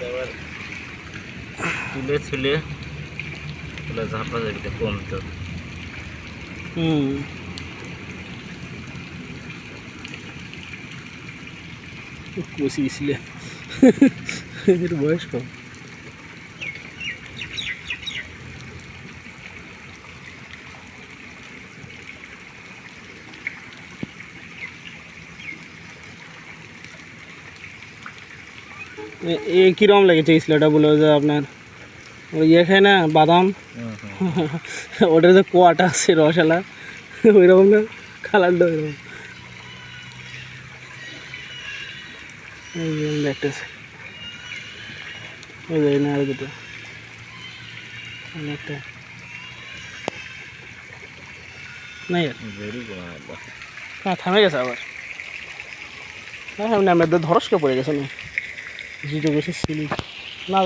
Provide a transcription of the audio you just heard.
এবার তুলে ছুলে তুলে ঝাপা ঝাপিতে কমতো হুম। কষিয়েছিলে। এদের বয়স কম। এ- কিরম লেগেছে বলে যে আপনার? ওই ইয়ে খায় না বাদাম? হুম। যে কোয়াটা আছে রসালা ওই রকম না কালারটা ওই রকম দেখতেছি। ওই যাই না আর দুটো। অনেকটা নাই আর। থামে গেছে আবার। আমরা ধরসকে পড়ে গেছে না। জুতো গেছে সিলি না